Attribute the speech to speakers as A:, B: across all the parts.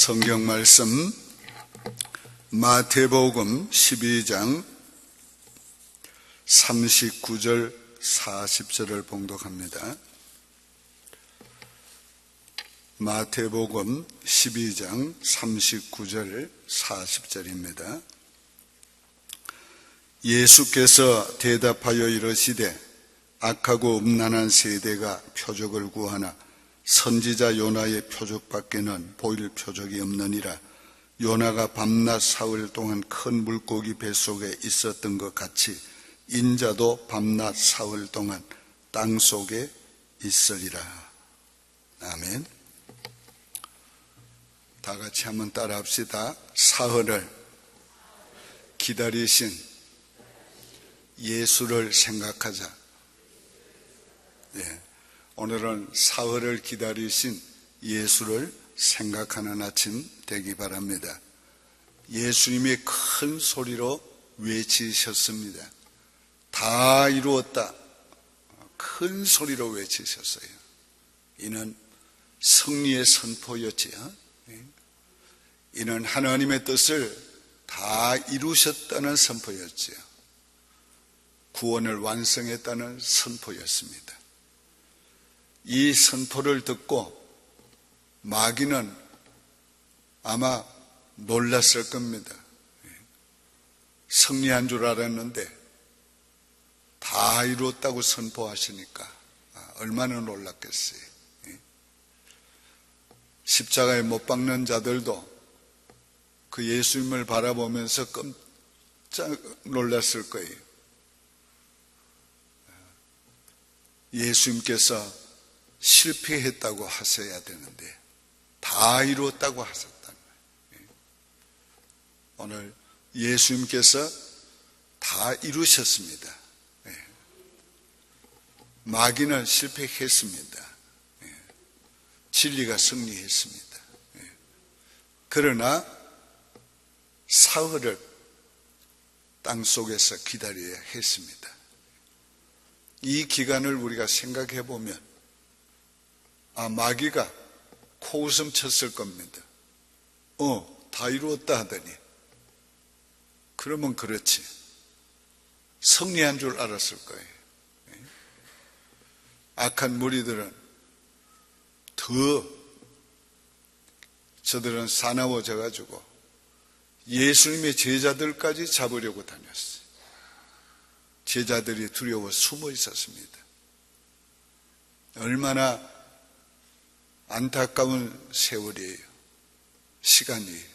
A: 성경 말씀 마태복음 12장 39절 40절을 봉독합니다. 마태복음 12장 39절 40절입니다. 예수께서 대답하여 이러시되 악하고 음란한 세대가 표적을 구하나 선지자 요나의 표적밖에는 보일 표적이 없느니라. 요나가 밤낮 사흘 동안 큰 물고기 뱃속에 있었던 것 같이 인자도 밤낮 사흘 동안 땅 속에 있으리라. 아멘. 다 같이 한번 따라 합시다. 사흘을 기다리신 예수를 생각하자. 예. 오늘은 사흘을 기다리신 예수를 생각하는 아침 되기 바랍니다. 예수님이 큰 소리로 외치셨습니다. 다 이루었다. 큰 소리로 외치셨어요. 이는 승리의 선포였지요. 이는 하나님의 뜻을 다 이루셨다는 선포였지요. 구원을 완성했다는 선포였습니다. 이 선포를 듣고 마귀는 아마 놀랐을 겁니다. 승리한 줄 알았는데 다 이루었다고 선포하시니까 아, 얼마나 놀랐겠어요. 십자가에 못 박는 자들도 그 예수님을 바라보면서 깜짝 놀랐을 거예요. 예수님께서 실패했다고 하셔야 되는데 다 이루었다고 하셨단 말이에요. 오늘 예수님께서 다 이루셨습니다. 예. 마귀는 실패했습니다. 예. 진리가 승리했습니다. 예. 그러나 사흘을 땅 속에서 기다려야 했습니다. 이 기간을 우리가 생각해 보면 아, 마귀가 코웃음 쳤을 겁니다. 어, 다 이루었다 하더니. 그러면 그렇지. 승리한 줄 알았을 거예요. 예. 악한 무리들은 더 저들은 사나워져 가지고 예수님의 제자들까지 잡으려고 다녔어요. 제자들이 두려워 숨어 있었습니다. 얼마나 안타까운 세월이에요. 시간이에요.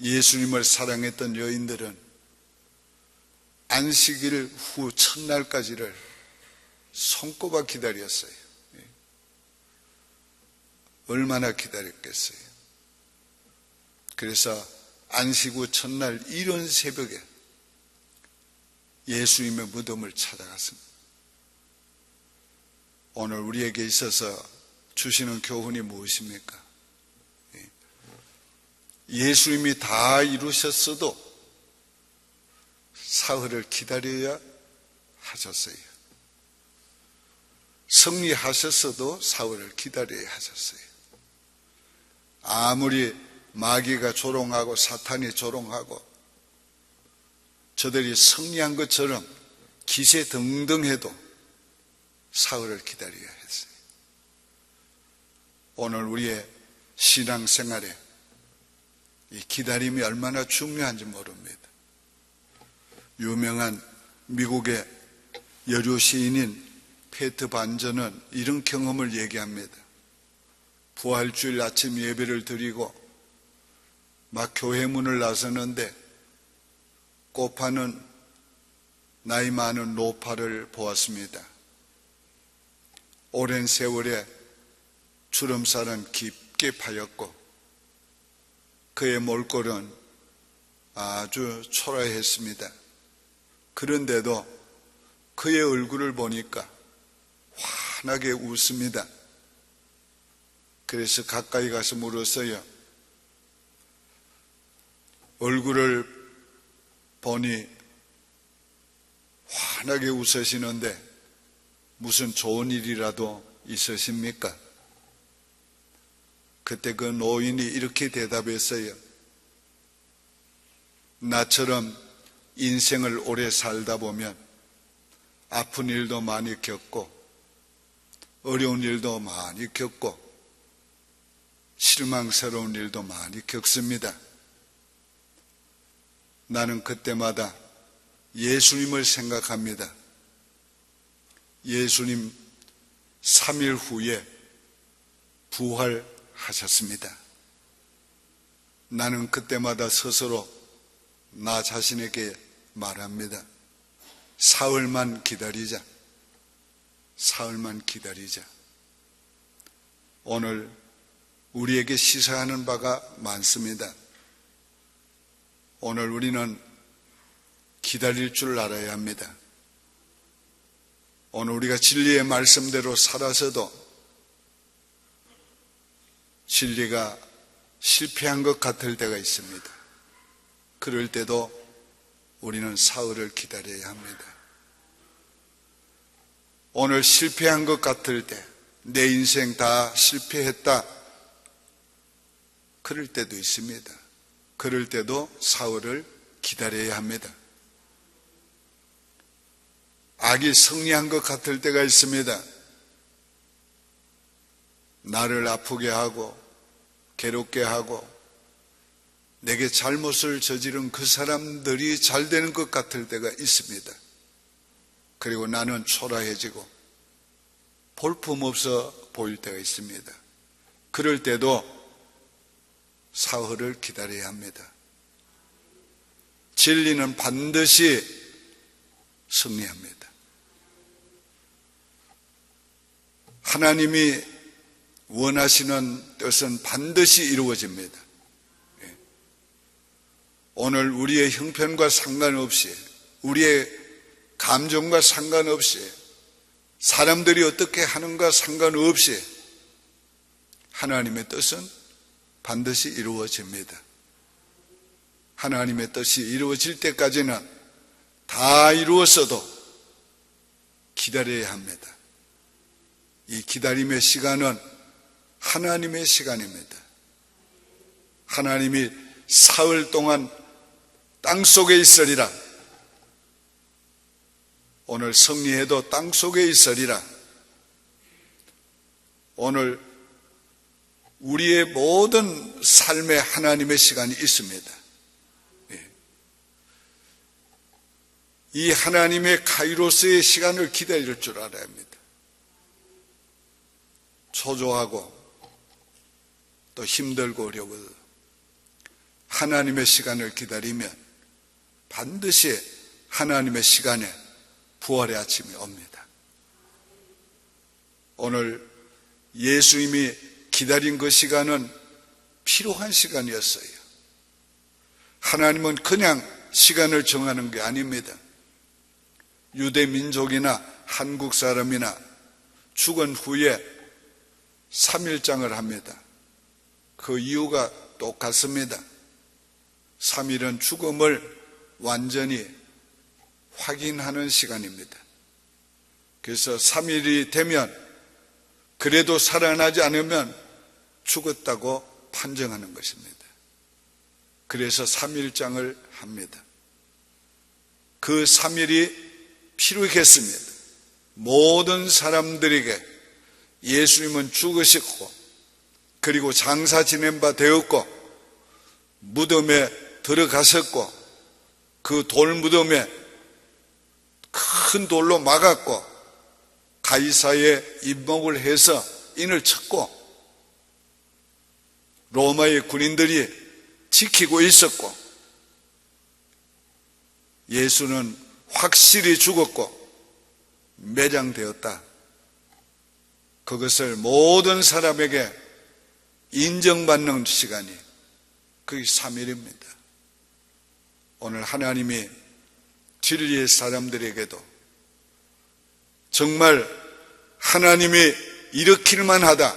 A: 예수님을 사랑했던 여인들은 안식일 후 첫날까지를 손꼽아 기다렸어요. 예. 얼마나 기다렸겠어요. 그래서 안식 후 첫날 이런 새벽에 예수님의 무덤을 찾아갔습니다. 오늘 우리에게 있어서 주시는 교훈이 무엇입니까? 예. 예수님이 다 이루셨어도 사흘을 기다려야 하셨어요. 승리하셨어도 사흘을 기다려야 하셨어요. 아무리 마귀가 조롱하고 사탄이 조롱하고 저들이 승리한 것처럼 기세 등등 해도 사흘을 기다려야 했어요. 오늘 우리의 신앙생활에 이 기다림이 얼마나 중요한지 모릅니다. 유명한 미국의 여류 시인인 페트 반전은 이런 경험을 얘기합니다. 부활주일 아침 예배를 드리고 막 교회 문을 나서는데 꽃파는 나이 많은 노파를 보았습니다. 오랜 세월에 주름살은 깊게 파였고 그의 몰골은 아주 초라했습니다. 그런데도 그의 얼굴을 보니까 환하게 웃습니다. 그래서 가까이 가서 물었어요. 얼굴을 보니 환하게 웃으시는데 무슨 좋은 일이라도 있으십니까? 그때 그 노인이 이렇게 대답했어요. 나처럼 인생을 오래 살다 보면 아픈 일도 많이 겪고 어려운 일도 많이 겪고 실망스러운 일도 많이 겪습니다. 나는 그때마다 예수님을 생각합니다. 예수님 3일 후에 부활 하셨습니다. 나는 그때마다 스스로 나 자신에게 말합니다. 사흘만 기다리자. 사흘만 기다리자. 오늘 우리에게 시사하는 바가 많습니다. 오늘 우리는 기다릴 줄 알아야 합니다. 오늘 우리가 진리의 말씀대로 살아서도 진리가 실패한 것 같을 때가 있습니다. 그럴 때도 우리는 사흘을 기다려야 합니다. 오늘 실패한 것 같을 때, 내 인생 다 실패했다. 그럴 때도 있습니다. 그럴 때도 사흘을 기다려야 합니다. 악이 승리한 것 같을 때가 있습니다. 나를 아프게 하고, 괴롭게 하고, 내게 잘못을 저지른 그 사람들이 잘 되는 것 같을 때가 있습니다. 그리고 나는 초라해지고 볼품없어 보일 때가 있습니다. 그럴 때도 사흘을 기다려야 합니다. 진리는 반드시 승리합니다. 하나님이 원하시는 뜻은 반드시 이루어집니다. 예. 오늘 우리의 형편과 상관없이 우리의 감정과 상관없이 사람들이 어떻게 하는가 상관없이 하나님의 뜻은 반드시 이루어집니다. 하나님의 뜻이 이루어질 때까지는 다 이루었어도 기다려야 합니다. 이 기다림의 시간은 하나님의 시간입니다. 하나님이 사흘 동안 땅 속에 있으리라. 오늘 승리해도 땅 속에 있으리라. 오늘 우리의 모든 삶에 하나님의 시간이 있습니다. 예. 이 하나님의 카이로스의 시간을 기다릴 줄 알아야 합니다. 초조하고 또 힘들고 어려워도 하나님의 시간을 기다리면 반드시 하나님의 시간에 부활의 아침이 옵니다. 오늘 예수님이 기다린 그 시간은 필요한 시간이었어요. 하나님은 그냥 시간을 정하는 게 아닙니다. 유대 민족이나 한국 사람이나 죽은 후에 3일장을 합니다. 그 이유가 똑같습니다. 3일은 죽음을 완전히 확인하는 시간입니다. 그래서 3일이 되면 그래도 살아나지 않으면 죽었다고 판정하는 것입니다. 그래서 3일장을 합니다. 그 3일이 필요했습니다. 모든 사람들에게 예수님은 죽으셨고 그리고 장사 지낸 바 되었고 무덤에 들어가셨고 그 돌 무덤에 큰 돌로 막았고 가이사에 입목을 해서 인을 쳤고 로마의 군인들이 지키고 있었고 예수는 확실히 죽었고 매장되었다. 그것을 모든 사람에게 인정받는 시간이 그게 3일입니다. 오늘 하나님이 진리의 사람들에게도 정말 하나님이 일으킬 만 하다.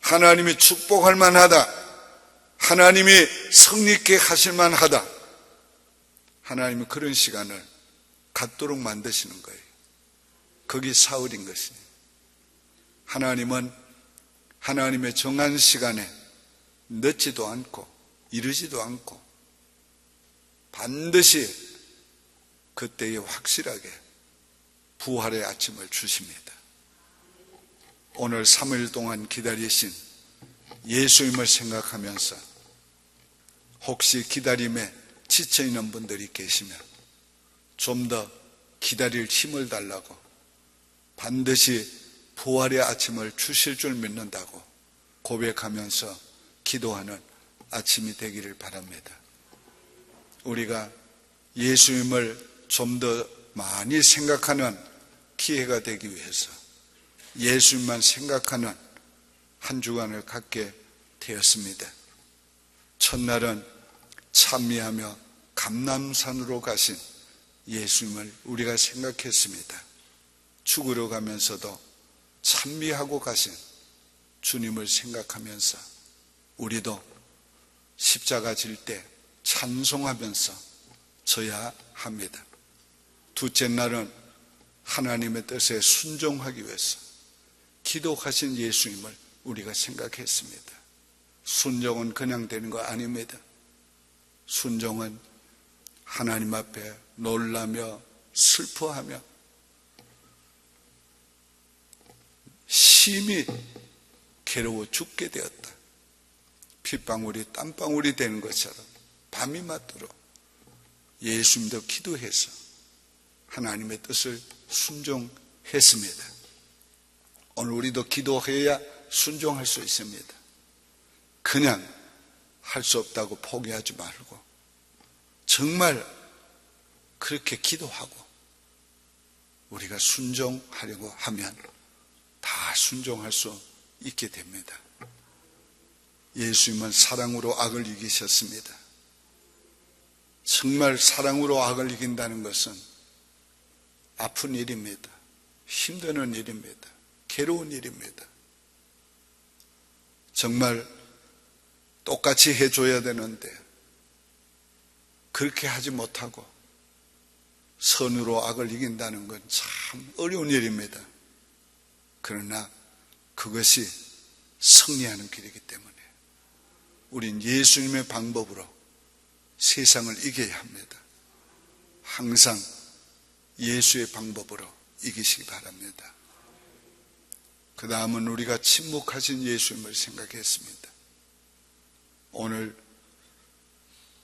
A: 하나님이 축복할 만하다. 하나님이 성립케 하실 만하다. 하나님이 그런 시간을 갖도록 만드시는 거예요. 거기 사흘인 것입니다. 하나님은 하나님의 정한 시간에 늦지도 않고 이르지도 않고 반드시 그때에 확실하게 부활의 아침을 주십니다. 오늘 3일 동안 기다리신 예수님을 생각하면서 혹시 기다림에 지쳐 있는 분들이 계시면 좀 더 기다릴 힘을 달라고 반드시 부활의 아침을 주실 줄 믿는다고 고백하면서 기도하는 아침이 되기를 바랍니다. 우리가 예수님을 좀 더 많이 생각하는 기회가 되기 위해서 예수님만 생각하는 한 주간을 갖게 되었습니다. 첫날은 찬미하며 감남산으로 가신 예수님을 우리가 생각했습니다. 죽으러 가면서도 찬미하고 가신 주님을 생각하면서 우리도 십자가 질 때 찬송하면서 져야 합니다. 둘째 날은 하나님의 뜻에 순종하기 위해서 기도하신 예수님을 우리가 생각했습니다. 순종은 그냥 되는 거 아닙니다. 순종은 하나님 앞에 놀라며 슬퍼하며 심히 괴로워 죽게 되었다. 핏방울이 땀방울이 되는 것처럼 밤이 맞도록 예수님도 기도해서 하나님의 뜻을 순종했습니다. 오늘 우리도 기도해야 순종할 수 있습니다. 그냥 할 수 없다고 포기하지 말고 정말 그렇게 기도하고 우리가 순종하려고 하면 다 순종할 수 있게 됩니다. 예수님은 사랑으로 악을 이기셨습니다. 정말 사랑으로 악을 이긴다는 것은 아픈 일입니다. 힘드는 일입니다. 괴로운 일입니다. 정말 똑같이 해줘야 되는데 그렇게 하지 못하고 선으로 악을 이긴다는 건 참 어려운 일입니다. 그러나 그것이 승리하는 길이기 때문에 우린 예수님의 방법으로 세상을 이겨야 합니다. 항상 예수의 방법으로 이기시기 바랍니다. 그 다음은 우리가 침묵하신 예수님을 생각했습니다. 오늘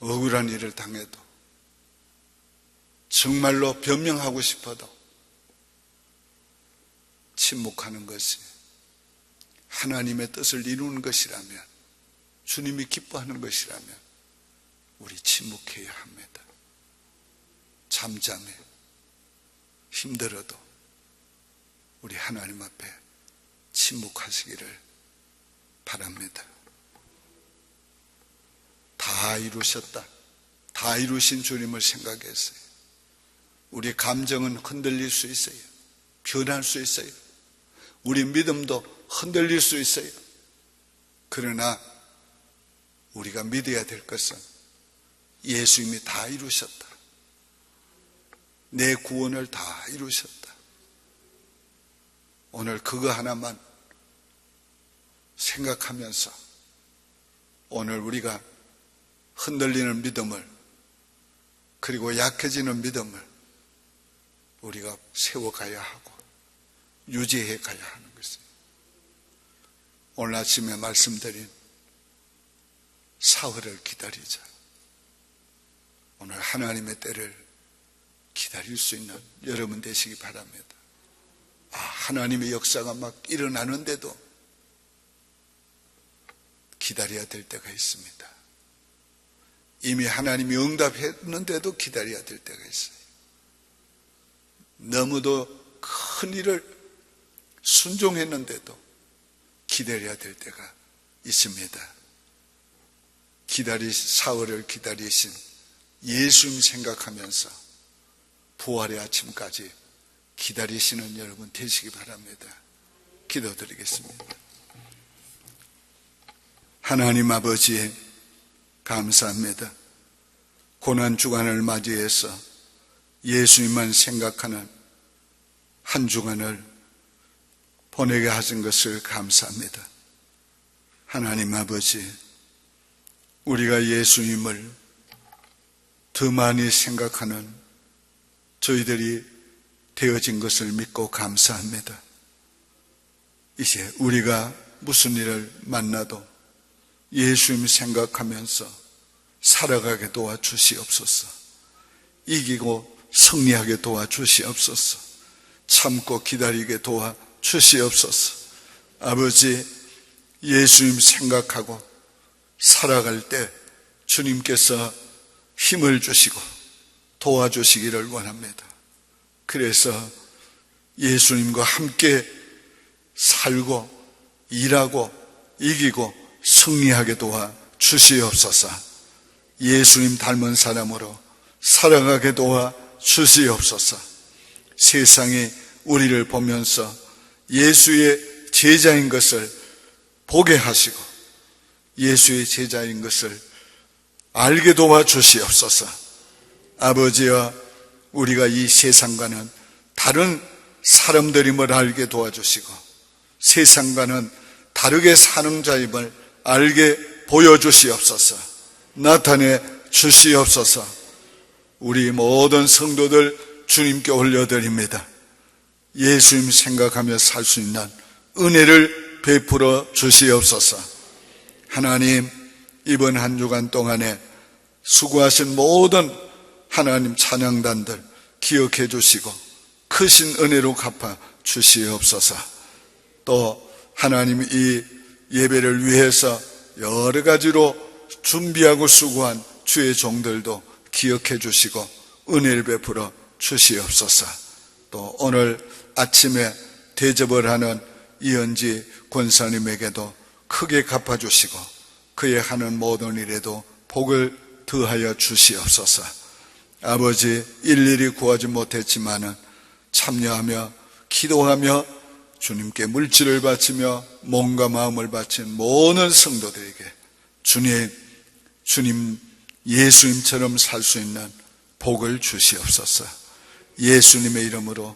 A: 억울한 일을 당해도 정말로 변명하고 싶어도 침묵하는 것이 하나님의 뜻을 이루는 것이라면 주님이 기뻐하는 것이라면 우리 침묵해야 합니다. 잠잠해 힘들어도 우리 하나님 앞에 침묵하시기를 바랍니다. 다 이루셨다. 다 이루신 주님을 생각했어요. 우리 감정은 흔들릴 수 있어요. 변할 수 있어요. 우리 믿음도 흔들릴 수 있어요. 그러나 우리가 믿어야 될 것은 예수님이 다 이루셨다. 내 구원을 다 이루셨다. 오늘 그거 하나만 생각하면서 오늘 우리가 흔들리는 믿음을 그리고 약해지는 믿음을 우리가 세워가야 하고 유지해 가야 하는 것입니다. 오늘 아침에 말씀드린 사흘을 기다리자. 오늘 하나님의 때를 기다릴 수 있는 여러분 되시기 바랍니다. 아, 하나님의 역사가 막 일어나는데도 기다려야 될 때가 있습니다. 이미 하나님이 응답했는데도 기다려야 될 때가 있어요. 너무도 큰 일을 순종했는데도 기다려야 될 때가 있습니다. 기다리 사흘을 기다리신 예수님 생각하면서 부활의 아침까지 기다리시는 여러분 되시기 바랍니다. 기도드리겠습니다. 하나님 아버지 감사합니다. 고난 주간을 맞이해서 예수님만 생각하는 한 주간을 보내게 하신 것을 감사합니다. 하나님 아버지, 우리가 예수님을 더 많이 생각하는 저희들이 되어진 것을 믿고 감사합니다. 이제 우리가 무슨 일을 만나도 예수님 생각하면서 살아가게 도와주시옵소서. 이기고 승리하게 도와주시옵소서. 참고 기다리게 도와 주시옵소서. 아버지, 예수님 생각하고 살아갈 때 주님께서 힘을 주시고 도와주시기를 원합니다. 그래서 예수님과 함께 살고 일하고 이기고 승리하게 도와 주시옵소서. 예수님 닮은 사람으로 살아가게 도와 주시옵소서. 세상이 우리를 보면서 예수의 제자인 것을 보게 하시고 예수의 제자인 것을 알게 도와 주시옵소서. 아버지여 우리가 이 세상과는 다른 사람들임을 알게 도와주시고 세상과는 다르게 사는 자임을 알게 보여주시옵소서. 나타내 주시옵소서. 우리 모든 성도들 주님께 올려드립니다. 예수님 생각하며 살 수 있는 은혜를 베풀어 주시옵소서. 하나님, 이번 한 주간 동안에 수고하신 모든 하나님 찬양단들 기억해 주시고 크신 은혜로 갚아 주시옵소서. 또 하나님 이 예배를 위해서 여러 가지로 준비하고 수고한 주의 종들도 기억해 주시고 은혜를 베풀어 주시옵소서. 또 오늘 아침에 대접을 하는 이현지 권사님에게도 크게 갚아 주시고 그의 하는 모든 일에도 복을 더하여 주시옵소서. 아버지 일일이 구하지 못했지만은 참여하며 기도하며 주님께 물질을 바치며 몸과 마음을 바친 모든 성도들에게 주님, 주님 예수님처럼 살 수 있는 복을 주시옵소서. 예수님의 이름으로